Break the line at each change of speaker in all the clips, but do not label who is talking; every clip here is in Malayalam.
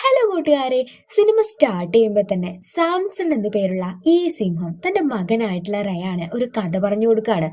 ഹലോ കൂട്ടുകാരെ. സിനിമ സ്റ്റാർട്ട് ചെയ്യുമ്പോൾ തന്നെ സാംസൺ എന്നു പേരുള്ള ഈ സിംഹം തന്റെ മകനായിട്ടുള്ള റയാണ് ഒരു കഥ പറഞ്ഞു കൊടുക്കാണ്.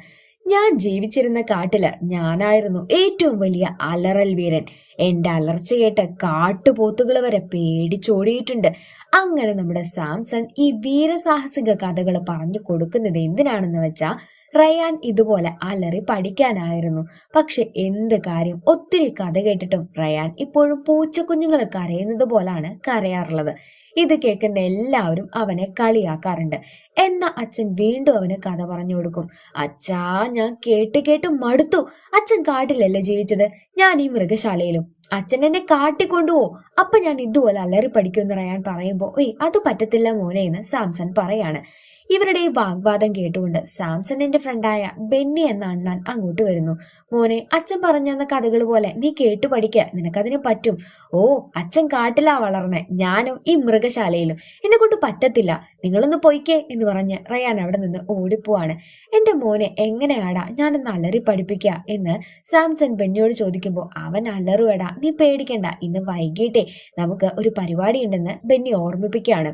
ഞാൻ ജീവിച്ചിരുന്ന കാട്ടിൽ ഞാനായിരുന്നു ഏറ്റവും വലിയ അലറൽ വീരൻ. എന്റെ അലർച്ച കേട്ട് കാട്ടുപോത്തുകൾ വരെ പേടിച്ചോടിയിട്ടുണ്ട്. അങ്ങനെ നമ്മുടെ സാംസൺ ഈ വീരസാഹസിക കഥകൾ പറഞ്ഞു കൊടുക്കുന്നത് എന്തിനാണെന്ന് വെച്ചാ റയാൻ ഇതുപോലെ അലറി പഠിക്കാനായിരുന്നു. പക്ഷെ എന്ത് കാര്യം? ഒത്തിരി കഥ കേട്ടിട്ടും റയാൻ ഇപ്പോഴും പൂച്ചക്കുഞ്ഞുങ്ങൾ കരയുന്നത് പോലാണ് കരയാറുള്ളത്. ഇത് കേൾക്കുന്ന എല്ലാവരും അവനെ കളിയാക്കാറുണ്ട്. എന്ന അച്ഛൻ വീണ്ടും അവന് കഥ പറഞ്ഞു കൊടുക്കും. അച്ഛാ ഞാൻ കേട്ട് കേട്ട് മടുത്തു. അച്ഛൻ കാട്ടിലല്ലേ ജീവിച്ചത്? ഞാൻ ഈ മൃഗശാലയിലും അച്ഛൻ എന്നെ കാട്ടിക്കൊണ്ടുപോ അപ്പൊ ഞാൻ ഇതുപോലെ അലറി പഠിക്കുമെന്ന് റയാൻ പറയുമ്പോ ഏയ് അത് പറ്റത്തില്ല മോനെ എന്ന് സാംസൺ പറയാണ്. ഇവരുടെ ഈ വാഗ്വാദം കേട്ടുകൊണ്ട് സാംസണിന്റെ ഫ്രണ്ടായ ബെന്നി എന്ന അണ്ണാൻ അങ്ങോട്ട് വരുന്നു. മോനെ അച്ഛൻ പറഞ്ഞെന്ന കഥകൾ പോലെ നീ കേട്ടു പഠിക്ക നിനക്കതിനെ പറ്റും. ഓ അച്ഛൻ കാട്ടിലാ വളർന്നെ ഞാനും ഈ മൃഗശാലയിലും. എന്നെ കൊണ്ട് പറ്റത്തില്ല നിങ്ങളൊന്ന് പൊയ്ക്കേ എന്ന് പറഞ്ഞ് റയാൻ അവിടെ നിന്ന് ഓടിപ്പോവാണ്. എന്റെ മോനെ എങ്ങനെയാടാ ഞാനൊന്ന് അലറി പഠിപ്പിക്ക എന്ന് സാംസൺ ബെന്നിയോട് ചോദിക്കുമ്പോൾ അവൻ അലറുവേടാ. നീ പേടിക്കണ്ട. ഇന്ന് വൈകിട്ടേ നമുക്ക് ഒരു പരിപാടി ഉണ്ടെന്ന് ബെന്നി ഓർമ്മിപ്പിക്കുകയാണ്.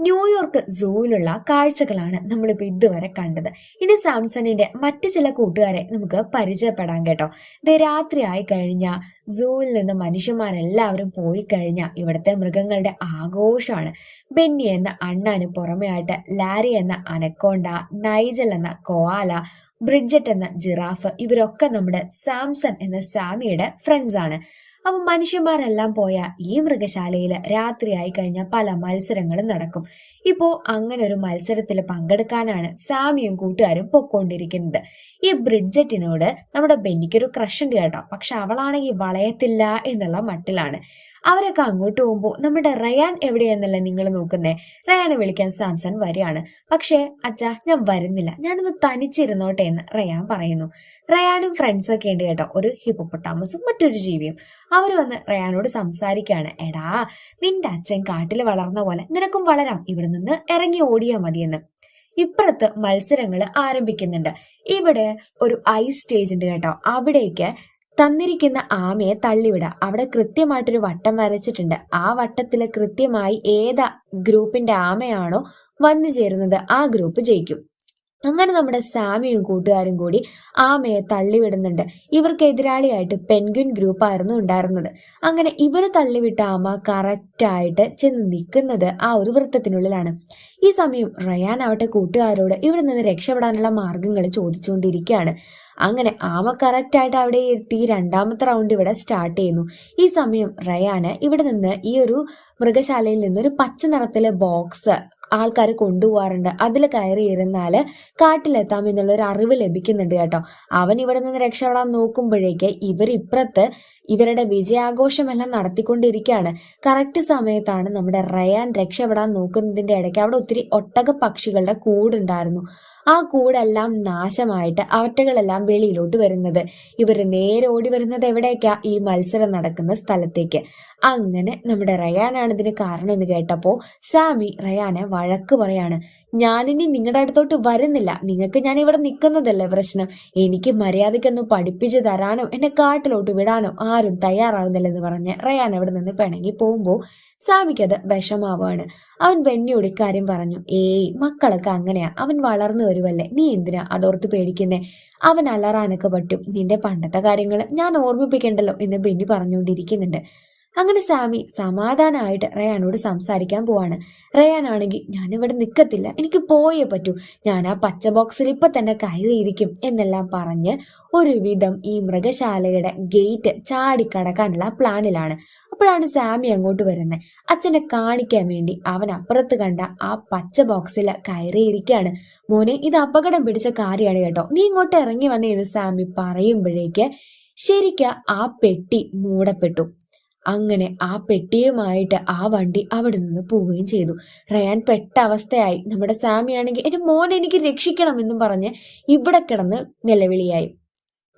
ന്യൂയോർക്ക് സൂവിലുള്ള കാഴ്ചകളാണ് നമ്മളിപ്പോൾ ഇതുവരെ കണ്ടത്. ഇനി സാംസണിന്റെ മറ്റു ചില കൂട്ടുകാരെ നമുക്ക് പരിചയപ്പെടാൻ കേട്ടോ. ഇത് രാത്രി ആയി കഴിഞ്ഞ സൂവിൽ നിന്ന് മനുഷ്യന്മാരെല്ലാവരും പോയി കഴിഞ്ഞ ഇവിടുത്തെ മൃഗങ്ങളുടെ ആഘോഷമാണ്. ബെന്നി എന്ന അണ്ണാന് പുറമെയായിട്ട് ലാരി എന്ന അനക്കോണ്ട നൈജൽ എന്ന കോവാല ബ്രിഡ്ജറ്റ് എന്ന ജിറാഫ് ഇവരൊക്കെ നമ്മുടെ സാംസൺ എന്ന സാമിയുടെ ഫ്രണ്ട്സ് ആണ്. അപ്പൊ മനുഷ്യന്മാരെല്ലാം പോയ ഈ മൃഗശാലയിൽ രാത്രിയായി കഴിഞ്ഞാൽ പല മത്സരങ്ങളും നടക്കും. ഇപ്പോ അങ്ങനെ ഒരു മത്സരത്തിൽ പങ്കെടുക്കാനാണ് സാമിയും കൂട്ടുകാരും പൊക്കോണ്ടിരിക്കുന്നത്. ഈ ബ്രിഡ്ജറ്റിനോട് നമ്മുടെ ബെന്നിക്കൊരു ക്രഷ് ഉണ്ട് കേട്ടോ. പക്ഷെ അവളാണെങ്കിൽ വളയത്തില്ല എന്നുള്ള മട്ടിലാണ്. അവരൊക്കെ അങ്ങോട്ട് പോകുമ്പോൾ നമ്മുടെ റയാൻ എവിടെയെന്നല്ല നിങ്ങൾ നോക്കുന്നേ? റയാനെ വിളിക്കാൻ സാംസൺ വരികയാണ്. പക്ഷേ അച്ഛാ ഞാൻ വരുന്നില്ല. ഞാനൊന്ന് തനിച്ചിരുന്നോട്ടെ എന്ന് റയാൻ പറയുന്നു. റയാനും ഫ്രണ്ട്സും ഒക്കെ ഉണ്ട് കേട്ടോ. ഒരു ഹിപ്പോപ്പൊട്ടാമസും മറ്റൊരു ജീവിയും. അവർ വന്ന് റയാനോട് സംസാരിക്കുകയാണ്. എടാ നിന്റെ അച്ഛൻ കാട്ടിൽ വളർന്ന പോലെ നിനക്കും വളരാം. ഇവിടെ നിന്ന് ഇറങ്ങി ഓടിയാൽ മതിയെന്ന്. ഇപ്പുറത്ത് മത്സരങ്ങൾ ആരംഭിക്കുന്നുണ്ട്. ഇവിടെ ഒരു ഐസ് സ്റ്റേജ് ഉണ്ട് കേട്ടോ. അവിടേക്ക് തന്നിരിക്കുന്ന ആമയെ തള്ളിവിടുക അവിടെ കൃത്യമായിട്ടൊരു വട്ടം വരച്ചിട്ടുണ്ട്. ആ വട്ടത്തിൽ കൃത്യമായി ഏത് ഗ്രൂപ്പിന്റെ ആമയാണോ വന്നു ചേരുന്നത് ആ ഗ്രൂപ്പ് ജയിക്കും. അങ്ങനെ നമ്മുടെ സാമിയും കൂട്ടുകാരും കൂടി ആമയെ തള്ളിവിടുന്നുണ്ട്. ഇവർക്ക് എതിരാളിയായിട്ട് പെൻഗ്വിൻ ഗ്രൂപ്പായിരുന്നു ഉണ്ടായിരുന്നത്. അങ്ങനെ ഇവർ തള്ളിവിട്ട ആമ കറക്റ്റായിട്ട് ചെന്ന് നിൽക്കുന്നത് ആ ഒരു വൃത്തത്തിനുള്ളിലാണ്. ഈ സമയം റയാൻ ആവട്ടെ കൂട്ടുകാരോട് ഇവിടെ നിന്ന് രക്ഷപ്പെടാനുള്ള മാർഗങ്ങൾ ചോദിച്ചുകൊണ്ടിരിക്കുകയാണ്. അങ്ങനെ ആമ കറക്റ്റായിട്ട് അവിടെ എത്തി രണ്ടാമത്തെ റൗണ്ട് ഇവിടെ സ്റ്റാർട്ട് ചെയ്യുന്നു. ഈ സമയം റയാന് ഇവിടെ നിന്ന് ഈ ഒരു മൃഗശാലയിൽ നിന്ന് ഒരു പച്ച നിറത്തിലെ ബോക്സ് ആൾക്കാർ കൊണ്ടുപോകാറുണ്ട് അതിൽ കയറി ഇരുന്നാൽ കാട്ടിലെത്താം എന്നുള്ള ഒരു അറിവ് ലഭിക്കുന്നുണ്ട് കേട്ടോ. അവൻ ഇവിടെ നിന്ന് രക്ഷപ്പെടാൻ നോക്കുമ്പോഴേക്ക് ഇവർ ഇപ്പുറത്ത് ഇവരുടെ വിജയാഘോഷമെല്ലാം നടത്തിക്കൊണ്ടിരിക്കുകയാണ്. കറക്റ്റ് സമയത്താണ് നമ്മുടെ റയാൻ രക്ഷപ്പെടാൻ നോക്കുന്നതിന്റെ ഇടയ്ക്ക് അവിടെ ഒത്തിരി ഒട്ടക പക്ഷികളുടെ കൂടുണ്ടായിരുന്നു. ആ കൂടെല്ലാം നാശമായിട്ട് അവറ്റകളെല്ലാം വെളിയിലോട്ട് വരുന്നത്. ഇവർ നേരെ ഓടി വരുന്നത് എവിടേക്കാ? ഈ മത്സരം നടക്കുന്ന സ്ഥലത്തേക്ക്. അങ്ങനെ നമ്മുടെ റയാനാണ് ഇതിന് കാരണം എന്ന് കേട്ടപ്പോൾ സാമി റയാനെ വഴക്ക് പറയാണ്. ഞാനിനി നിങ്ങളുടെ അടുത്തോട്ട് വരുന്നില്ല. നിങ്ങൾക്ക് ഞാൻ ഇവിടെ നിൽക്കുന്നതല്ലേ പ്രശ്നം? എനിക്ക് മര്യാദയ്ക്കൊന്നും പഠിപ്പിച്ചു തരാനോ എന്നെ കാട്ടിലോട്ട് വിടാനോ ആരും തയ്യാറാകുന്നില്ലെന്ന് പറഞ്ഞ് റയാൻ അവിടെ നിന്ന് പിണങ്ങി പോകുമ്പോൾ സാമിക്കത് വിഷമാവാണ്. അവൻ ബെന്നിയോട് ഇക്കാര്യം പറഞ്ഞു. ഏയ് മക്കളൊക്കെ അങ്ങനെയാ. അവൻ വളർന്നു വരുവല്ലേ. നീ എന്തിനാ അതോർത്ത് പേടിക്കുന്നേ? അവൻ അലറാനൊക്കെ പറ്റും. നിന്റെ പണ്ടത്തെ കാര്യങ്ങൾ ഞാൻ ഓർമ്മിപ്പിക്കണ്ടല്ലോ എന്ന് ബെന്നി പറഞ്ഞുകൊണ്ടിരിക്കുന്നുണ്ട്. അങ്ങനെ സാമി സമാധാനമായിട്ട് റയാനോട് സംസാരിക്കാൻ പോവാണ്. റയാനാണെങ്കിൽ ഞാനിവിടെ നിൽക്കത്തില്ല എനിക്ക് പോയേ പറ്റൂ. ഞാൻ ആ പച്ച ബോക്സിൽ ഇപ്പം തന്നെ കയറിയിരിക്കും എന്നെല്ലാം പറഞ്ഞ് ഒരുവിധം ഈ മൃഗശാലയുടെ ഗേറ്റ് ചാടിക്കടക്കാനുള്ള പ്ലാനിലാണ്. അപ്പോഴാണ് സാമി അങ്ങോട്ട് വരുന്നത്. അച്ഛനെ കാണിക്കാൻ വേണ്ടി അവൻ അപ്പുറത്ത് കണ്ട ആ പച്ച ബോക്സിൽ കയറിയിരിക്കുകയാണ്. മോനെ ഇത് അപകടം പിടിച്ച കാര്യമാണ് കേട്ടോ. നീ ഇങ്ങോട്ട് ഇറങ്ങി വന്നേന്ന് സാമി പറയുമ്പോഴേക്ക് ശരിക്കും ആ പെട്ടി മൂടപ്പെട്ടു. അങ്ങനെ ആ പെട്ടിയുമായിട്ട് ആ വണ്ടി അവിടെ നിന്ന് പോവുകയും ചെയ്തു. റയാൻ പെട്ട അവസ്ഥയായി. നമ്മുടെ സാമിയാണെങ്കിൽ എന്റെ മോനെ എനിക്ക് രക്ഷിക്കണം എന്നും പറഞ്ഞ് ഇവിടെ കിടന്ന് നിലവിളിയായി.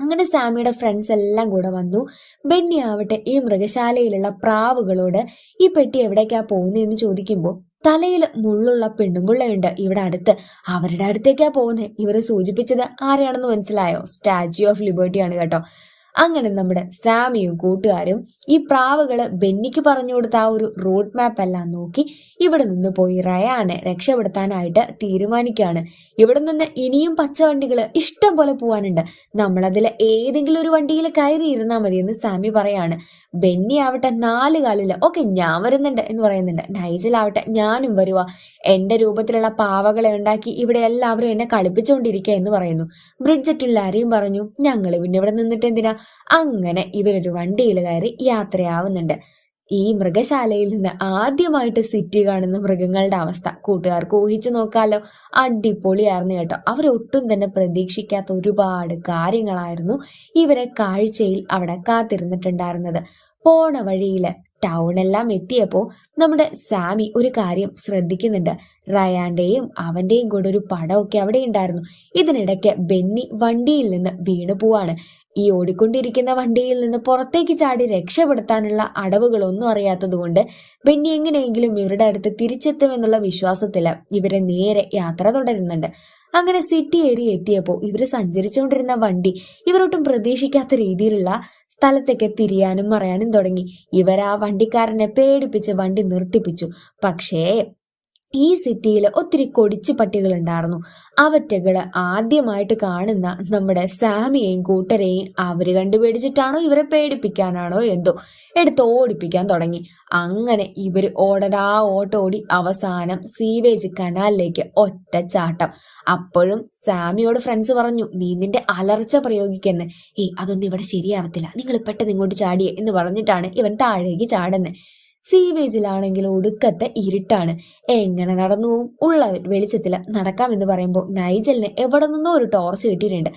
അങ്ങനെ സാമിയുടെ ഫ്രണ്ട്സ് എല്ലാം കൂടെ വന്നു. ബെന്നി ആവട്ടെ ഈ മൃഗശാലയിലുള്ള പ്രാവുകളോട് ഈ പെട്ടി എവിടേക്കാ പോകുന്നതെന്ന് ചോദിക്കുമ്പോൾ തലയിൽ മുള്ളുള്ള പെണ്ണുമ്പിള്ളയുണ്ട് ഇവിടെ അടുത്ത്. അവരുടെ അടുത്തേക്കാ പോകുന്നത് ഇവരെ സൂചിപ്പിച്ചത് ആരെയാണെന്ന് മനസ്സിലായോ? സ്റ്റാച്യു ഓഫ് ലിബർട്ടി ആണ് കേട്ടോ. അങ്ങനെ നമ്മുടെ സാമിയും കൂട്ടുകാരും ഈ പ്രാവുകൾ ബെന്നിക്ക് പറഞ്ഞു കൊടുത്ത ആ ഒരു റോഡ് മാപ്പ് എല്ലാം നോക്കി ഇവിടെ നിന്ന് പോയി റയാനെ രക്ഷപ്പെടുത്താനായിട്ട് തീരുമാനിക്കുകയാണ്. ഇവിടെ നിന്ന് ഇനിയും പച്ചവണ്ടികൾ ഇഷ്ടം പോലെ പോവാനുണ്ട്. നമ്മളതിൽ ഏതെങ്കിലും ഒരു വണ്ടിയിൽ കയറി ഇരുന്നാൽ മതി എന്ന് സാമി പറയാണ്. ബെന്നി ആവട്ടെ നാല് കാലിൽ ഓക്കെ ഞാൻ വരുന്നുണ്ട് എന്ന് പറയുന്നുണ്ട്. നൈജലാവട്ടെ ഞാനും വരുക എന്റെ രൂപത്തിലുള്ള പാവകളെ ഉണ്ടാക്കി ഇവിടെ എല്ലാവരും എന്നെ കളിപ്പിച്ചുകൊണ്ടിരിക്കുക എന്ന് പറയുന്നു. ബ്രിഡ്ജറ്റും ലാരിയും പറഞ്ഞു ഞങ്ങൾ പിന്നെ ഇവിടെ നിന്നിട്ട് എന്തിനാ അങ്ങനെ ഇവരൊരു വണ്ടിയിൽ കയറി യാത്രയാവുന്നുണ്ട്. ഈ മൃഗശാലയിൽ നിന്ന് ആദ്യമായിട്ട് സിറ്റി കാണുന്ന മൃഗങ്ങളുടെ അവസ്ഥ. കൂട്ടുകാർക്ക് ഊഹിച്ചു നോക്കാലോ. അടിപൊളിയായിരുന്നു കേട്ടോ. അവരൊട്ടും തന്നെ പ്രതീക്ഷിക്കാത്ത ഒരുപാട് കാര്യങ്ങളായിരുന്നു ഇവരെ കാഴ്ചയിൽ അവിടെ കാത്തിരുന്നിട്ടുണ്ടായിരുന്നത്. പോണ വഴിയിൽ ടൗണെല്ലാം എത്തിയപ്പോൾ നമ്മുടെ സാമി ഒരു കാര്യം ശ്രദ്ധിക്കുന്നുണ്ട്. റയാന്റെയും അവന്റെയും കൂടെ ഒരു പടമൊക്കെ അവിടെ ഉണ്ടായിരുന്നു. ഇതിനിടയ്ക്ക് ബെന്നി വണ്ടിയിൽ നിന്ന് വീണു പോവാണ്. ഈ ഓടിക്കൊണ്ടിരിക്കുന്ന വണ്ടിയിൽ നിന്ന് പുറത്തേക്ക് ചാടി രക്ഷപ്പെടുത്താനുള്ള അടവുകളൊന്നും അറിയാത്തതുകൊണ്ട് ബെന്നി എങ്ങനെയെങ്കിലും ഇവരുടെ അടുത്ത് തിരിച്ചെത്തുമെന്നുള്ള വിശ്വാസത്തിൽ ഇവരെ നേരെ യാത്ര തുടരുന്നുണ്ട്. അങ്ങനെ സിറ്റി ഏരിയ എത്തിയപ്പോൾ ഇവർ സഞ്ചരിച്ചുകൊണ്ടിരുന്ന വണ്ടി ഇവരൊട്ടും പ്രതീക്ഷിക്കാത്ത രീതിയിലുള്ള സ്ഥലത്തേക്ക് തിരിയാനും മറയാനും തുടങ്ങി. ഇവർ ആ വണ്ടിക്കാരനെ പേടിപ്പിച്ച് വണ്ടി നിർത്തിപ്പിച്ചു. പക്ഷേ ഈ സിറ്റിയിൽ ഒത്തിരി കൊടിച്ചു പട്ടികൾ ഉണ്ടായിരുന്നു. അവറ്റകൾ ആദ്യമായിട്ട് കാണുന്ന നമ്മുടെ സാമിയെയും കൂട്ടരെയും അവർ കണ്ടുപേടിച്ചിട്ടാണോ ഇവരെ പേടിപ്പിക്കാനാണോ എന്തോ എടുത്ത് ഓടിപ്പിക്കാൻ തുടങ്ങി. അങ്ങനെ ഇവർ ഓടടാ ഓട്ടോടി അവസാനം സീവേജ് കനാലിലേക്ക് ഒറ്റ ചാട്ടം. അപ്പോഴും സാമിയോട് ഫ്രണ്ട്സ് പറഞ്ഞു നീ നിന്റെ അലർച്ച പ്രയോഗിക്കെന്ന്. ഏയ് അതൊന്നും ഇവിടെ ശരിയാവത്തില്ല. നിങ്ങൾ പെട്ടെന്ന് ഇങ്ങോട്ട് ചാടിയേ എന്ന് പറഞ്ഞിട്ടാണ് ഇവൻ താഴേക്ക് ചാടുന്നത് സീവേജിലാണെങ്കിൽ ഒടുക്കത്തെ ഇരുട്ടാണ്. എങ്ങനെ നടന്നു പോവും ഉള്ള വെളിച്ചത്തിൽ നടക്കാമെന്ന് പറയുമ്പോൾ നൈജലിന് എവിടെ നിന്നോ ഒരു ടോർച്ച് കിട്ടിയിട്ടുണ്ട്.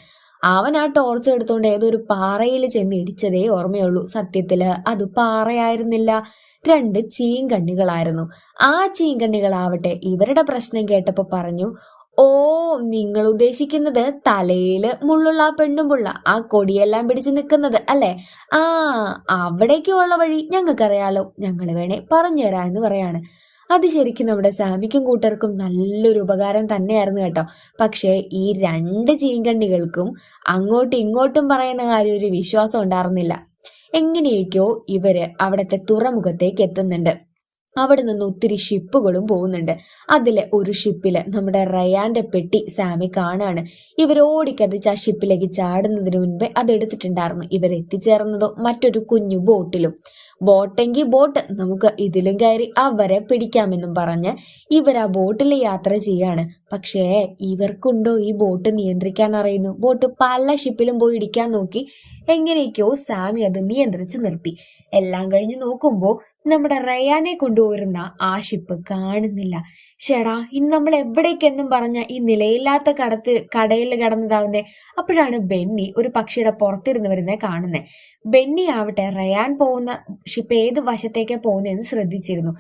അവൻ ആ ടോർച്ച് എടുത്തുകൊണ്ട് ഏതൊരു പാറയിൽ ചെന്ന് ഇടിച്ചതേ ഓർമ്മയുള്ളൂ. സത്യത്തിൽ അത് പാറയായിരുന്നില്ല. രണ്ട് ചീങ്കണ്ണികളായിരുന്നു. ആ ചീങ്കണ്ണികളാവട്ടെ ഇവരുടെ പ്രശ്നം കേട്ടപ്പോൾ പറഞ്ഞു ഓ നിങ്ങൾ ഉദ്ദേശിക്കുന്നത് തലയിൽ മുള്ളുള്ള ആ പെണ്ണുമുള്ള ആ കൊടിയെല്ലാം പിടിച്ച് നിൽക്കുന്നത് അല്ലേ? ആ അവിടേക്കുള്ള വഴി ഞങ്ങൾക്കറിയാലോ. ഞങ്ങൾ വേണേ പറഞ്ഞു തരാം എന്ന് പറയാണ്. അത് ശരിക്കും നമ്മുടെ സാമിക്കും കൂട്ടർക്കും നല്ലൊരു ഉപകാരം തന്നെയായിരുന്നു കേട്ടോ. പക്ഷേ ഈ രണ്ട് ചീങ്കണ്ണികൾക്കും അങ്ങോട്ടും ഇങ്ങോട്ടും പറയുന്ന കാര്യം ഒരു വിശ്വാസം ഉണ്ടായിരുന്നില്ല. എങ്ങനെയൊക്കെയോ ഇവർ അവിടത്തെ തുറമുഖത്തേക്ക് എത്തുന്നുണ്ട്. അവിടെ നിന്ന് ഒത്തിരി ഷിപ്പുകളും പോകുന്നുണ്ട്. അതിലെ ഒരു ഷിപ്പിൽ നമ്മുടെ റയാന്റെ പെട്ടി സാമി കാണാണ്. ഇവർ ഓടിക്കതിച്ച് ആ ഷിപ്പിലേക്ക് ചാടുന്നതിന് മുൻപേ അത് എടുത്തിട്ടുണ്ടായിരുന്നു. ഇവർ എത്തിച്ചേർന്നതോ മറ്റൊരു കുഞ്ഞു ബോട്ടിലും. ബോട്ടെങ്കിൽ ബോട്ട് നമുക്ക് ഇതിലും കയറി അവരെ പിടിക്കാമെന്നും പറഞ്ഞ് ഇവർ ആ ബോട്ടിൽ യാത്ര ചെയ്യാണ്. പക്ഷേ ഇവർക്കുണ്ടോ ഈ ബോട്ട് നിയന്ത്രിക്കാൻ അറിയുന്നു. ബോട്ട് പല ഷിപ്പിലും പോയി ഇടിക്കാൻ നോക്കി. എങ്ങനെയൊക്കെയോ സാമി അത് നിയന്ത്രിച്ച് നിർത്തി. എല്ലാം കഴിഞ്ഞ് നോക്കുമ്പോൾ നമ്മുടെ റയാനെ കൊണ്ടുപോരുന്ന ഷിപ്പ് കാണുന്നില്ല. ചേടാ ഇന്ന് നമ്മൾ എവിടേക്കെന്നും പറഞ്ഞ ഈ നിലയില്ലാത്ത കടത്ത് കടയിൽ കടന്നതാവുന്നേ. അപ്പോഴാണ് ബെന്നി ഒരു പക്ഷിയുടെ പുറത്തിരുന്ന് വരുന്നത് കാണുന്നത് ബെന്നി ആവട്ടെ റയാൻ പോകുന്ന ഷിപ്പ് ഏത് വശത്തേക്കാ പോകുന്നതെന്ന് ശ്രദ്ധിച്ചിരുന്നു.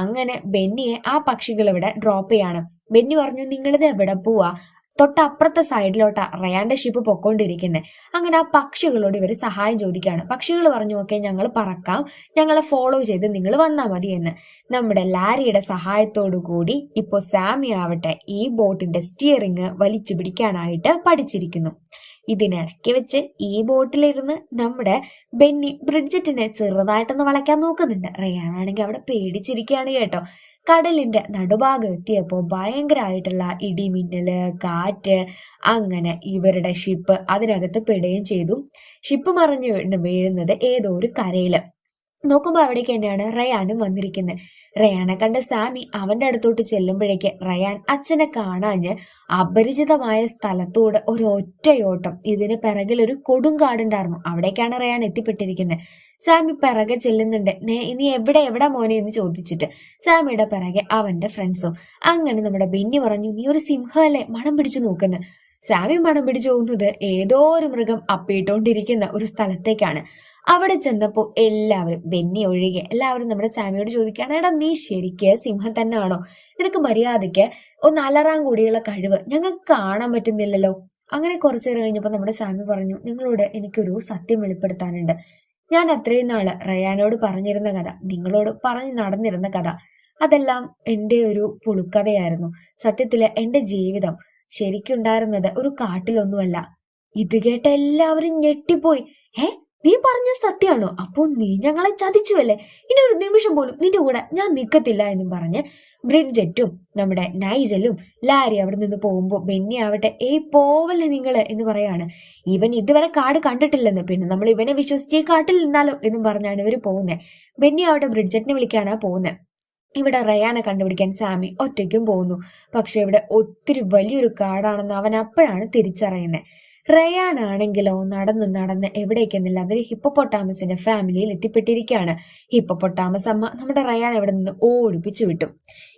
അങ്ങനെ ബെന്നിയെ ആ പക്ഷികൾ ഇവിടെ ഡ്രോപ്പ് ചെയ്യാണ്. ബെന്നി പറഞ്ഞു നിങ്ങളിത് എവിടെ പോവാ? തൊട്ടപ്പുറത്തെ സൈഡിലോട്ടാ റയാന്റെ ഷിപ്പ് പൊക്കോണ്ടിരിക്കുന്നത് അങ്ങനെ ആ പക്ഷികളോട് ഇവർ സഹായം ചോദിക്കുകയാണ് പക്ഷികൾ പറഞ്ഞു ഓക്കെ ഞങ്ങൾ പറക്കാം. ഞങ്ങളെ ഫോളോ ചെയ്ത് നിങ്ങൾ വന്നാൽ മതി എന്ന്. നമ്മുടെ ലാരിയുടെ സഹായത്തോടു കൂടി ഇപ്പോൾ സാമി ആവട്ടെ ഈ ബോട്ടിന്റെ സ്റ്റിയറിങ് വലിച്ചു പിടിക്കാനായിട്ട് പഠിച്ചിരിക്കുന്നു. ഇതിനിടയ്ക്ക് വെച്ച് ഈ ബോട്ടിലിരുന്ന് നമ്മുടെ ബെന്നി ബ്രിഡ്ജറ്റിനെ ചെറുതായിട്ടൊന്ന് വളയ്ക്കാൻ നോക്കുന്നുണ്ട്. റയാനാണെങ്കിൽ അവിടെ പേടിച്ചിരിക്കുകയാണ് കേട്ടോ. കടലിന്റെ നടുഭാഗം എത്തിയപ്പോൾ ഭയങ്കരമായിട്ടുള്ള ഇടിമിന്നൽ കാറ്റ് അങ്ങനെ ഇവരുടെ ഷിപ്പ് അതിനകത്ത് പെടുകയും ചെയ്തു. ഷിപ്പ് മറിഞ്ഞു വീഴുന്നത് ഏതോ ഒരു കരയിൽ. നോക്കുമ്പോൾ അവിടേക്ക് തന്നെയാണ് റയാനും വന്നിരിക്കുന്നത് റയാനെ കണ്ട സാമി അവന്റെ അടുത്തോട്ട് ചെല്ലുമ്പോഴേക്ക് റയാൻ അച്ഛനെ കാണാഞ്ഞ് അപരിചിതമായ സ്ഥലത്തോട് ഒരു ഒറ്റയോട്ടം ഇതിന് പിറകിൽ ഒരു കൊടുങ്കാടുണ്ടായിരുന്നു അവിടേക്കാണ് റയാൻ എത്തിപ്പെട്ടിരിക്കുന്നത് സാമി പിറകെ ചെല്ലുന്നുണ്ട്. ഇനി എവിടെ എവിടെ മോനെ? എന്ന് ചോദിച്ചിട്ട് സാമിയുടെ പിറകെ അവന്റെ ഫ്രണ്ട്സും. അങ്ങനെ നമ്മുടെ ബെന്നി പറഞ്ഞു നീ ഒരു സിംഹമല്ലേ മണം പിടിച്ചു നോക്കുന്നു. സാമി മണം പിടിച്ചു പോകുന്നത് ഏതോ ഒരു മൃഗം അപ്പിയിട്ടുകൊണ്ടിരിക്കുന്ന ഒരു സ്ഥലത്തേക്കാണ്. അവിടെ ചെന്നപ്പോൾ എല്ലാവരും ബെന്നി ഒഴികെ എല്ലാവരും നമ്മുടെ സാമിയോട് ചോദിക്കുകയാണ് എടാ നീ ശരിക്ക് സിംഹം തന്നെ ആണോ നിനക്ക് മര്യാദയ്ക്ക് ഒന്ന് അലറാൻ കൂടിയുള്ള കഴിവ് ഞങ്ങൾക്ക് കാണാൻ പറ്റുന്നില്ലല്ലോ? അങ്ങനെ കുറച്ചു നേരം കഴിഞ്ഞപ്പോൾ നമ്മുടെ സാമി പറഞ്ഞു നിങ്ങളോട് എനിക്കൊരു സത്യം വെളിപ്പെടുത്താനുണ്ട്. ഞാൻ അത്രയും നാൾ റയാനോട് പറഞ്ഞിരുന്ന കഥ നിങ്ങളോട് പറഞ്ഞു നടന്നിരുന്ന കഥ അതെല്ലാം എന്റെ ഒരു പുളുക്കഥയായിരുന്നു. സത്യത്തിൽ എന്റെ ജീവിതം ശരിക്കുണ്ടായിരുന്നത് ഒരു കാട്ടിലൊന്നുമല്ല. ഇത് കേട്ട എല്ലാവരും ഞെട്ടിപ്പോയി. ഏ നീ പറഞ്ഞ സത്യമാണോ? അപ്പോ നീ ഞങ്ങളെ ചതിച്ചുവല്ലേ? ഇനി ഒരു നിമിഷം പോലും നിന്റെ കൂടെ ഞാൻ നിൽക്കത്തില്ല എന്നും പറഞ്ഞ് ബ്രിഡ്ജറ്റും നമ്മുടെ നൈസലും ലാരി അവിടെ നിന്ന് പോകുമ്പോൾ ബെന്നി ആവട്ടെ ഏയ് പോവല്ലേ നിങ്ങൾ? എന്ന് പറയാണ്. ഇവൻ ഇതുവരെ കാട് കണ്ടിട്ടില്ലെന്ന്. പിന്നെ നമ്മൾ ഇവനെ വിശ്വസിച്ച് കാട്ടിൽ നിന്നാലോ എന്നും പറഞ്ഞാണ് ഇവർ പോകുന്നത് ബെന്നി ആവട്ടെ ബ്രിഡ്ജറ്റിനെ വിളിക്കാനാ പോകുന്നത് ഇവിടെ റയാനെ കണ്ടുപിടിക്കാൻ സാമി ഒറ്റയ്ക്കും പോകുന്നു. പക്ഷെ ഇവിടെ ഒത്തിരി വലിയൊരു കാടാണെന്ന് അവൻ അപ്പോഴാണ് തിരിച്ചറിയുന്നത് റയാനാണെങ്കിലോ നടന്ന് നടന്ന് എവിടേക്കെന്നില്ലാതെ ഒരു ഹിപ്പോപ്പൊട്ടാമസിന്റെ ഫാമിലിയിൽ എത്തിപ്പെട്ടിരിക്കുകയാണ്. ഹിപ്പോപ്പൊട്ടാമസ് അമ്മ നമ്മുടെ റയാൻ എവിടെ നിന്ന് ഓടിപ്പിച്ചു വിട്ടു.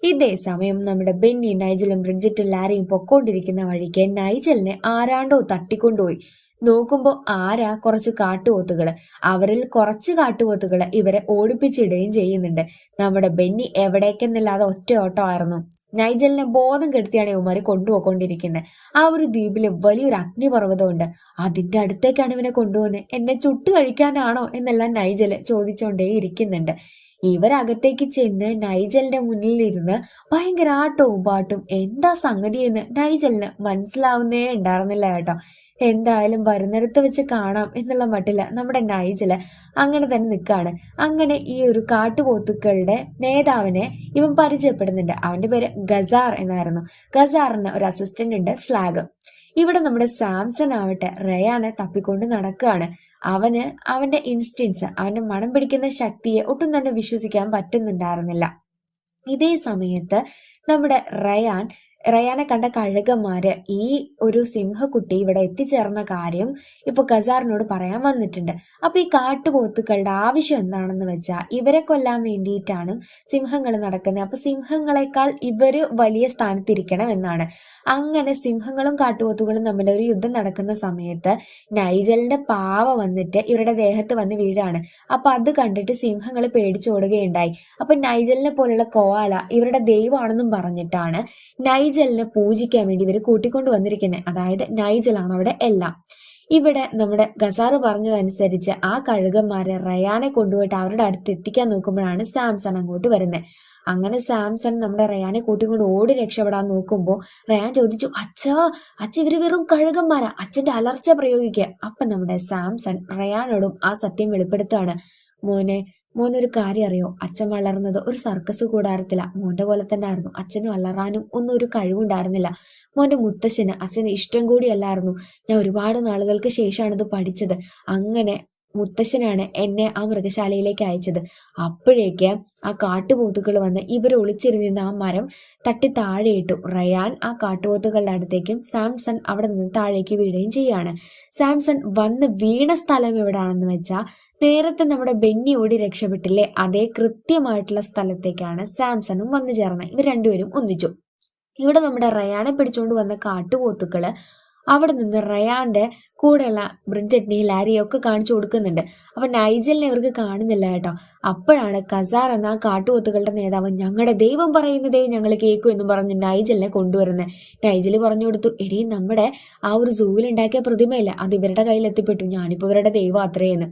ഇതേ സമയം നമ്മുടെ ബെന്നി നൈജലും ബ്രിഡ്ജറ്റും ലാരയും പൊക്കോണ്ടിരിക്കുന്ന വഴിക്ക് നൈജലിനെ ആരാണ്ടോ തട്ടിക്കൊണ്ടുപോയി. നോക്കുമ്പോൾ ആരാ കുറച്ച് കാട്ടുപോത്തുകൾ? അവരിൽ കുറച്ച് കാട്ടുപോത്തുകൾ ഇവരെ ഓടിപ്പിച്ചിടുകയും ചെയ്യുന്നുണ്ട്. നമ്മുടെ ബെന്നി എവിടേക്കെന്നില്ലാതെ ഒറ്റ ഓട്ടമായിരുന്നു. നൈജലിനെ ബോധം കെടുത്തിയാണ് ഇവമാര് കൊണ്ടുപോയിക്കൊണ്ടിരിക്കുന്നത്. ആ ഒരു ദ്വീപിൽ വലിയൊരു അഗ്നിപർവതമുണ്ട്. അതിന്റെ അടുത്തേക്കാണ് ഇവനെ കൊണ്ടുപോകുന്നത്. എന്നെ ചുട്ടു കഴിക്കാനാണോ? എന്നെല്ലാം നൈജൽ ചോദിച്ചുകൊണ്ടേ ഇരിക്കുന്നുണ്ട് ഇവരകത്തേക്ക് ചെന്ന് നൈജലിന്റെ മുന്നിലിരുന്ന് ഭയങ്കര ആട്ടവും പാട്ടും എന്താ സംഗതി എന്ന് നൈജലിന് മനസ്സിലാവുന്നേ ഉണ്ടായിരുന്നില്ല കേട്ടോ. എന്തായാലും വരുന്നിടത്ത് വെച്ച് കാണാം എന്നുള്ള മട്ടിൽ നമ്മുടെ നൈജൽ അങ്ങനെ തന്നെ നിൽക്കുകയാണ്. അങ്ങനെ ഈ ഒരു കാട്ടുപോത്തുക്കളുടെ നേതാവിനെ ഇവൻ പരിചയപ്പെടുന്നുണ്ട്. അവന്റെ പേര് ഗസാർ എന്നായിരുന്നു. ഗസാറിന് ഒരു അസിസ്റ്റന്റ് ഉണ്ട് സ്ലാഗ്. ഇവിടെ നമ്മുടെ സാംസൺ ആവട്ടെ റയാനെ തപ്പിക്കൊണ്ട് നടക്കുകയാണ്. അവന് അവന്റെ ഇൻസ്റ്റിൻസ് അവന്റെ മണം പിടിക്കുന്ന ശക്തിയെ ഒട്ടും തന്നെ വിശ്വസിക്കാൻ പറ്റുന്നുണ്ടായിരുന്നില്ല. ഇതേ സമയത്ത് നമ്മുടെ റയാൻ റയാനെ കണ്ട കഴുകന്മാര് ഈ ഒരു സിംഹക്കുട്ടി ഇവിടെ എത്തിച്ചേർന്ന കാര്യം ഇപ്പൊ ഖസാറിനോട് പറയാൻ വന്നിട്ടുണ്ട്. അപ്പൊ ഈ കാട്ടുപോത്തുക്കളുടെ ആവശ്യം എന്താണെന്ന് വെച്ചാൽ ഇവരെ കൊല്ലാൻ വേണ്ടിയിട്ടാണ് സിംഹങ്ങൾ നടക്കുന്നത്. അപ്പൊ സിംഹങ്ങളെക്കാൾ ഇവർ വലിയ സ്ഥാനത്തിരിക്കണം എന്നാണ്. അങ്ങനെ സിംഹങ്ങളും കാട്ടുപോത്തുകളും തമ്മിൽ ഒരു യുദ്ധം നടക്കുന്ന സമയത്ത് നൈജലിന്റെ പാവ വന്നിട്ട് ഇവരുടെ ദേഹത്ത് വന്ന് വീഴാണ്. അപ്പൊ അത് കണ്ടിട്ട് സിംഹങ്ങൾ പേടിച്ചോടുകയുണ്ടായി. അപ്പൊ നൈജലിനെ പോലുള്ള കോവാല ഇവരുടെ ദൈവമാണെന്നും പറഞ്ഞിട്ടാണ് നൈജലിനെ പൂജിക്കാൻ വേണ്ടി ഇവർ കൂട്ടിക്കൊണ്ടു വന്നിരിക്കുന്നത് അതായത് നൈജലാണ് അവിടെ എല്ലാം. ഇവിടെ നമ്മുടെ ഗസാറ് പറഞ്ഞതനുസരിച്ച് ആ കഴുകന്മാരെ റയാനെ കൊണ്ടുപോയിട്ട് അവരുടെ അടുത്ത് എത്തിക്കാൻ നോക്കുമ്പോഴാണ് സാംസൺ അങ്ങോട്ട് വരുന്നത് അങ്ങനെ സാംസൺ നമ്മുടെ റയാനെ കൂട്ടിക്കൊണ്ട് ഓടി രക്ഷപ്പെടാൻ നോക്കുമ്പോൾ റയാൻ ചോദിച്ചു അച്ഛാ അച്ഛ ഇവർ വെറും കഴുകന്മാരാ. അച്ഛന്റെ അലർച്ച പ്രയോഗിക്കുക അപ്പൊ നമ്മുടെ സാംസൺ റയാനോടും ആ സത്യം വെളിപ്പെടുത്തുകയാണ് മോനെ മോനൊരു കാര്യം അറിയോ? അച്ഛൻ വളർന്നത് ഒരു സർക്കസ് കൂടാരത്തില. മോന്റെ പോലെ തന്നെ ആയിരുന്നു അച്ഛന് വളരാനും ഒന്നും ഒരു കഴിവുണ്ടായിരുന്നില്ല. മോന്റെ മുത്തശ്ശന് അച്ഛന് ഇഷ്ടം കൂടിയല്ലായിരുന്നു. ഞാൻ ഒരുപാട് നാളുകൾക്ക് ശേഷമാണ് ഇത് പഠിച്ചത്. അങ്ങനെ മുത്തശ്ശനാണ് എന്നെ ആ മൃഗശാലയിലേക്ക് അയച്ചത്. അപ്പോഴേക്ക് ആ കാട്ടുപോത്തുകൾ വന്ന് ഇവർ ഒളിച്ചിരുന്നിരുന്ന ആ മരം തട്ടി താഴെയിട്ടു. റയാൻ ആ കാട്ടുപോത്തുകളുടെ അടുത്തേക്കും സാംസൺ അവിടെ നിന്ന് താഴേക്ക് വീഴുകയും ചെയ്യാണ്. സാംസൺ വന്ന് വീണ സ്ഥലം എവിടെയാണെന്ന് വെച്ചാൽ നേരത്തെ നമ്മുടെ ബെന്നി ഓടി രക്ഷപ്പെട്ടില്ലേ? അതേ കൃത്യമായിട്ടുള്ള സ്ഥലത്തേക്കാണ് സാംസണും വന്നു ചേർന്നത്. ഇവർ രണ്ടുപേരും ഒന്നിച്ചു. ഇവിടെ നമ്മുടെ റയാനെ പിടിച്ചുകൊണ്ട് വന്ന കാട്ടുപോത്തുക്കൾ അവിടെ നിന്ന് റയാന്റെ കൂടെയുള്ള ബ്രിഡ്ജറ്റിനെയും ലാരിയും ഒക്കെ കാണിച്ചു കൊടുക്കുന്നുണ്ട്. അപ്പൊ നൈജലിനെ ഇവർക്ക് കാണുന്നില്ല കേട്ടോ. അപ്പോഴാണ് കസാർ എന്ന ആ കാട്ടുപോത്തുകളുടെ നേതാവ് ഞങ്ങളുടെ ദൈവം പറയുന്നതേ ഞങ്ങൾ കേൾക്കൂ എന്ന് പറഞ്ഞ് നൈജലിനെ കൊണ്ടുവരുന്നത്. നൈജൽ പറഞ്ഞു കൊടുത്തു എടീ നമ്മുടെ ആ ഒരു സൂവിൽ ഉണ്ടാക്കിയ പ്രതിമയില്ല? അത് ഇവരുടെ കയ്യിൽ എത്തിപ്പെട്ടു. ഞാനിപ്പോ ഇവരുടെ ദൈവം അത്രയെന്ന്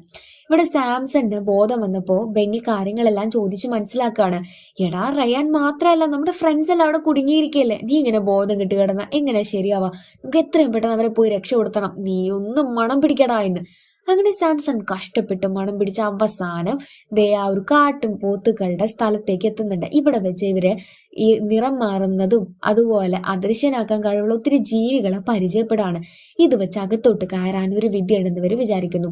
ഇവിടെ സാംസണിന് ബോധം വന്നപ്പോ ബെന്നി കാര്യങ്ങളെല്ലാം ചോദിച്ച് മനസ്സിലാക്കുകയാണ് എടാ റയാൻ മാത്രമല്ല നമ്മുടെ ഫ്രണ്ട്സ് എല്ലാം അവിടെ കുടുങ്ങിയിരിക്കല്ലേ? നീ ഇങ്ങനെ ബോധം കിട്ടി കിടന്ന എങ്ങനെ ശരിയാവാ? നമുക്ക് എത്രയും പെട്ടെന്ന് അവരെ പോയി രക്ഷപ്പെടുത്തണം നീ ഒന്നും മണം പിടിക്കടാ എന്ന്. അങ്ങനെ സാംസൺ കഷ്ടപ്പെട്ട് മണം പിടിച്ച അവസാനം ദേ ആ ഒരു കാട്ടും പോത്തുകളുടെ സ്ഥലത്തേക്ക് എത്തുന്നുണ്ട്. ഇവിടെ വെച്ച് ഇവർ ഈ നിറം മാറുന്നതും അതുപോലെ അദൃശ്യനാക്കാൻ കഴിവുള്ള ഒത്തിരി ജീവികളെ പരിചയപ്പെടാണ്. ഇത് വെച്ച് അകത്തോട്ട് കയറാൻ ഒരു വിദ്യ ഉണ്ടെന്ന് ഇവർ വിചാരിക്കുന്നു.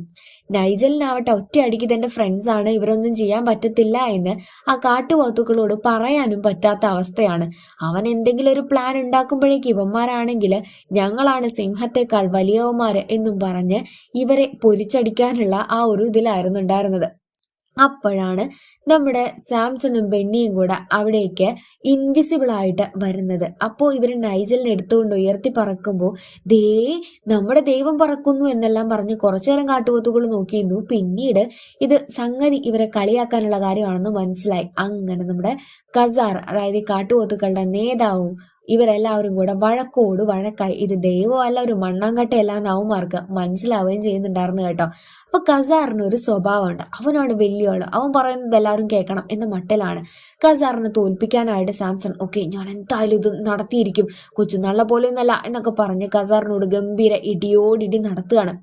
നൈജലിനാവട്ടെ ഒറ്റയടിക്ക് തന്റെ ഫ്രണ്ട്സ് ആണ് ഇവരൊന്നും ചെയ്യാൻ പറ്റത്തില്ല എന്ന് ആ കാട്ടുപോത്തുക്കളോട് പറയാനും പറ്റാത്ത അവസ്ഥയാണ്. അവൻ എന്തെങ്കിലും ഒരു പ്ലാൻ ഉണ്ടാക്കുമ്പോഴേക്ക് ഇവന്മാരാണെങ്കിൽ ഞങ്ങളാണ് സിംഹത്തെക്കാൾ വലിയവന്മാർ എന്നും പറഞ്ഞ് ഇവരെ പൊരിച്ചടിക്കാനുള്ള ആ ഒരു ഇതിലായിരുന്നു ഉണ്ടായിരുന്നത്. അപ്പോഴാണ് നമ്മുടെ സാംസണും ബെന്നിയും കൂടെ അവിടേക്ക് ഇൻവിസിബിൾ ആയിട്ട് വരുന്നത്. അപ്പോൾ ഇവർ നൈജലിനെ എടുത്തുകൊണ്ട് ഉയർത്തി പറക്കുമ്പോൾ ദേ നമ്മുടെ ദൈവം പറക്കുന്നു എന്നെല്ലാം പറഞ്ഞ് കുറച്ചു നേരം കാട്ടുപോത്തുകൾ നോക്കിയിരുന്നു. പിന്നീട് ഇത് സംഗതി ഇവരെ കളിയാക്കാനുള്ള കാര്യമാണെന്ന് മനസ്സിലായി. അങ്ങനെ നമ്മുടെ കസാർ അതായത് ഈ കാട്ടുപോത്തുക്കളുടെ നേതാവും ഇവരെല്ലാവരും കൂടെ വഴക്കോട് വഴക്കായി ഇത് ദൈവമല്ല ഒരു മണ്ണാങ്കട്ടയല്ല എന്ന് അവന്മാർക്ക് മനസ്സിലാവുകയും ചെയ്യുന്നുണ്ടായിരുന്നു കേട്ടോ. അപ്പൊ കസാറിന് ഒരു സ്വഭാവമുണ്ട്. അവനാണ് വലിയ ആൾ അവൻ പറയുന്നത് എല്ലാവരും കേൾക്കണം എന്ന മട്ടിലാണ്. കസാറിനെ തോൽപ്പിക്കാനായിട്ട് സാംസൺ ഓക്കെ ഞാൻ എന്തായാലും ഇത് നടത്തിയിരിക്കും. കൊച്ചു നല്ല പോലെയൊന്നല്ല എന്നൊക്കെ പറഞ്ഞ് കസാറിനോട് ഗംഭീര ഇടിയോടിടി നടത്തുകയാണ്.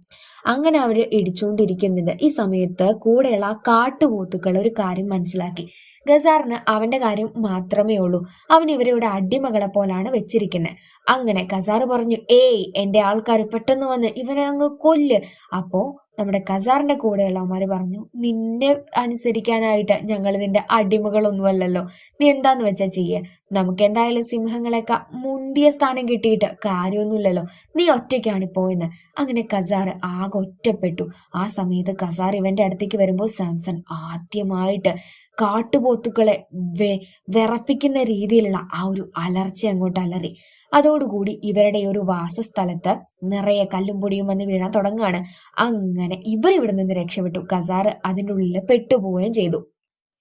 അങ്ങനെ അവർ ഇടിച്ചുകൊണ്ടിരിക്കുന്നുണ്ട് ഈ സമയത്ത് കൂടെയുള്ള കാട്ടുപോത്തുക്കൾ ഒരു കാര്യം മനസ്സിലാക്കി. ഗസാറിന് അവന്റെ കാര്യം മാത്രമേ ഉള്ളൂ. അവൻ ഇവരുടെ അടിമകളെ പോലാണ് വെച്ചിരിക്കുന്നത് അങ്ങനെ ഗസാർ പറഞ്ഞു ഏയ് എന്റെ ആൾക്കാർ പെട്ടെന്ന് വന്ന് ഇവനെ അങ്ങ് കൊല്ല്. അപ്പോ നമ്മുടെ കസാറിന്റെ കൂടെയുള്ള കൂടെയുള്ളവന്മാര് പറഞ്ഞു നിന്നെ അനുസരിക്കാനായിട്ട് ഞങ്ങൾ നിന്റെ അടിമകളൊന്നുമല്ലല്ലോ. നീ എന്താന്ന് വെച്ചാ ചെയ്യേ? നമുക്ക് എന്തായാലും സിംഹങ്ങളെയൊക്കെ മുന്തിയ സ്ഥാനം കിട്ടിയിട്ട് കാര്യമൊന്നുമില്ലല്ലോ. നീ ഒറ്റയ്ക്കാണ് പോയെന്ന്. അങ്ങനെ കസാർ ആകെ ഒറ്റപ്പെട്ടു. ആ സമയത്ത് കസാർ ഇവന്റെ അടുത്തേക്ക് വരുമ്പോൾ സാംസൺ ആദ്യമായിട്ട് കാട്ടുപോത്തുക്കളെ വെ വിറപ്പിക്കുന്ന രീതിയിലുള്ള ആ ഒരു അലർച്ച അങ്ങോട്ട് അലറി. അതോടുകൂടി ഇവരുടെ ഒരു വാസസ്ഥലത്ത് നിറയെ കല്ലും പൊടിയും വന്ന് വീഴാൻ തുടങ്ങുകയാണ്. അങ്ങനെ ഇവർ ഇവിടെ നിന്ന് രക്ഷപ്പെട്ടു. കസാർ അതിന്റെ ഉള്ളിൽ പെട്ടുപോവുകയും ചെയ്തു.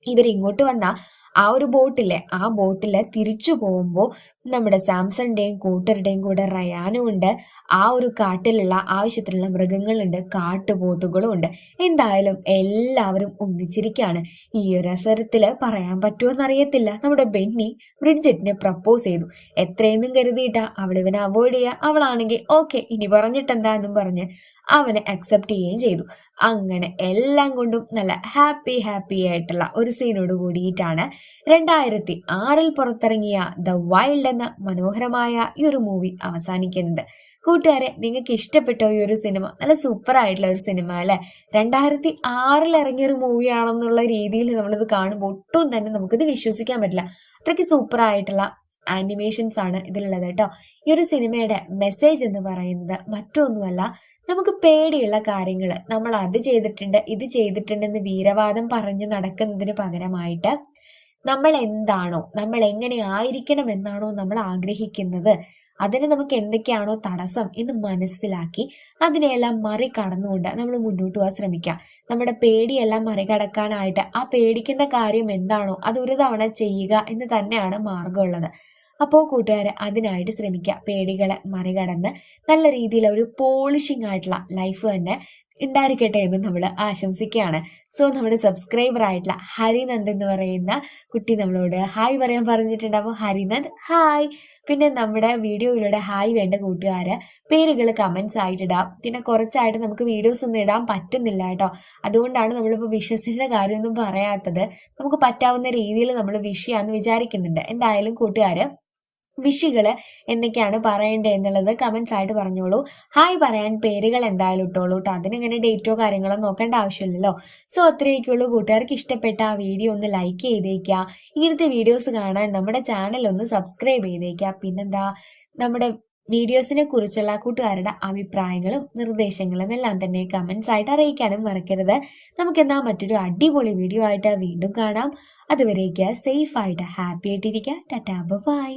ഇവരിങ്ങോട്ട് വന്ന ആ ഒരു ബോട്ടിലെ ആ ബോട്ടിൽ തിരിച്ചു പോകുമ്പോൾ നമ്മുടെ സാംസണിന്റെയും കൂട്ടരുടെയും കൂടെ റയാനും ഉണ്ട്. ആ ഒരു കാട്ടിലുള്ള ആവശ്യത്തിലുള്ള മൃഗങ്ങളുണ്ട് കാട്ടുപോത്തുകളും ഉണ്ട്. എന്തായാലും എല്ലാവരും ഒന്നിച്ചിരിക്കുകയാണ് ഈ ഒരു അവസരത്തിൽ പറയാൻ പറ്റുമെന്നറിയത്തില്ല നമ്മുടെ ബെന്നി ബ്രിഡ്ജറ്റിനെ പ്രപ്പോസ് ചെയ്തു. എത്രയെന്നും കരുതിയിട്ടാ അവൾ ഇവനെ അവോയ്ഡ് ചെയ്യുക അവളാണെങ്കിൽ ഓക്കെ ഇനി പറഞ്ഞിട്ടെന്താ എന്നും പറഞ്ഞ് അവനെ അക്സെപ്റ്റ് ചെയ്യുകയും ചെയ്തു. അങ്ങനെ എല്ലാം കൊണ്ടും നല്ല ഹാപ്പി ഹാപ്പി ആയിട്ടുള്ള ഒരു സീനോട് കൂടിയിട്ടാണ് രണ്ടായിരത്തി ആറിൽ പുറത്തിറങ്ങിയ ദ വൈൽഡ് എന്ന മനോഹരമായ ഈ ഒരു മൂവി അവസാനിക്കുന്നത്. കൂട്ടുകാരെ നിങ്ങൾക്ക് ഇഷ്ടപ്പെട്ടോ ഈ ഒരു സിനിമ നല്ല സൂപ്പർ ആയിട്ടുള്ള ഒരു സിനിമ അല്ലെ? രണ്ടായിരത്തി ആറിൽ ഇറങ്ങിയ ഒരു മൂവി ആണെന്നുള്ള രീതിയിൽ നമ്മളിത് കാണുമ്പോൾ ഒട്ടും തന്നെ നമുക്കിത് വിശ്വസിക്കാൻ പറ്റില്ല. അത്രയ്ക്ക് സൂപ്പർ ആയിട്ടുള്ള ആനിമേഷൻസ് ആണ് ഇതിലുള്ളത് കേട്ടോ. ഈ ഒരു സിനിമയുടെ മെസ്സേജ് എന്ന് പറയുന്നത് മറ്റൊന്നുമല്ല നമുക്ക് പേടിയുള്ള കാര്യങ്ങൾ. നമ്മൾ അത് ചെയ്തിട്ടുണ്ട് ഇത് ചെയ്തിട്ടുണ്ടെന്ന് വീരവാദം പറഞ്ഞ് നടക്കുന്നതിന് പകരമായിട്ട് നമ്മൾ എന്താണോ നമ്മൾ എങ്ങനെ ആയിരിക്കണം എന്നാണോ നമ്മൾ ആഗ്രഹിക്കുന്നത് അതിന് നമുക്ക് എന്തൊക്കെയാണോ തടസ്സം എന്ന് മനസ്സിലാക്കി അതിനെയെല്ലാം മറികടന്നുകൊണ്ട് നമ്മൾ മുന്നോട്ട് പോകാൻ ശ്രമിക്കുക നമ്മുടെ പേടിയെല്ലാം മറികടക്കാനായിട്ട് ആ പേടിക്കുന്ന കാര്യം എന്താണോ അത് ഒരു തവണ ചെയ്യുക എന്ന് തന്നെയാണ് മാർഗമുള്ളത്. അപ്പോൾ കൂട്ടുകാരെ അതിനായിട്ട് ശ്രമിക്കുക. പേടികളെ മറികടന്ന് നല്ല രീതിയിൽ ഒരു പോളിഷിംഗ് ആയിട്ടുള്ള ലൈഫ് തന്നെ ഉണ്ടായിരിക്കട്ടെ എന്ന് നമ്മൾ ആശംസിക്കുകയാണ്. സോ നമ്മുടെ സബ്സ്ക്രൈബർ ആയിട്ടുള്ള ഹരിനന്ദ് എന്ന് പറയുന്ന കുട്ടി നമ്മളോട് ഹായ് പറയാൻ പറഞ്ഞിട്ടുണ്ടാവും. ഹരിനന്ദ് ഹായ്. പിന്നെ നമ്മുടെ വീഡിയോയിലൂടെ ഹായ് വേണ്ട കൂട്ടുകാര് പേരുകൾ കമന്റ്സ് ആയിട്ട് ഇടാം പിന്നെ കുറച്ചായിട്ട് നമുക്ക് വീഡിയോസ് ഒന്നും ഇടാൻ പറ്റുന്നില്ല കേട്ടോ. അതുകൊണ്ടാണ് നമ്മളിപ്പോൾ വിശ്വസിച്ച കാര്യമൊന്നും പറയാത്തത്. നമുക്ക് പറ്റാവുന്ന രീതിയിൽ നമ്മൾ വിഷയാന്ന് വിചാരിക്കുന്നുണ്ട്. എന്തായാലും കൂട്ടുകാര് വിഷികൾ എന്തൊക്കെയാണ് പറയേണ്ടത് എന്നുള്ളത് ആയിട്ട് പറഞ്ഞോളൂ. ഹായ് പറയാൻ പേരുകൾ എന്തായാലും ഇട്ടോളൂ കേട്ടോ അതിനിങ്ങനെ ഡേറ്റോ കാര്യങ്ങളോ നോക്കേണ്ട ആവശ്യമില്ലല്ലോ. സോ അത്രയൊക്കെയുള്ളൂ കൂട്ടുകാർക്ക് ഇഷ്ടപ്പെട്ട ആ വീഡിയോ ഒന്ന് ലൈക്ക് ചെയ്തേക്കുക ഇങ്ങനത്തെ വീഡിയോസ് കാണാൻ നമ്മുടെ ചാനൽ ഒന്ന് സബ്സ്ക്രൈബ് ചെയ്തേക്കുക പിന്നെന്താ നമ്മുടെ വീഡിയോസിനെ കുറിച്ചുള്ള കൂട്ടുകാരുടെ അഭിപ്രായങ്ങളും നിർദ്ദേശങ്ങളും എല്ലാം തന്നെ കമന്റ്സ് ആയിട്ട് അറിയിക്കാനും മറക്കരുത്. നമുക്ക് നമുക്കെന്നാ മറ്റൊരു അടിപൊളി വീഡിയോ ആയിട്ട് വീണ്ടും കാണാം. അതുവരേക്ക് സേഫ് ആയിട്ട് ഹാപ്പി ആയിട്ടിരിക്കുക ടാറ്റാ ബൈ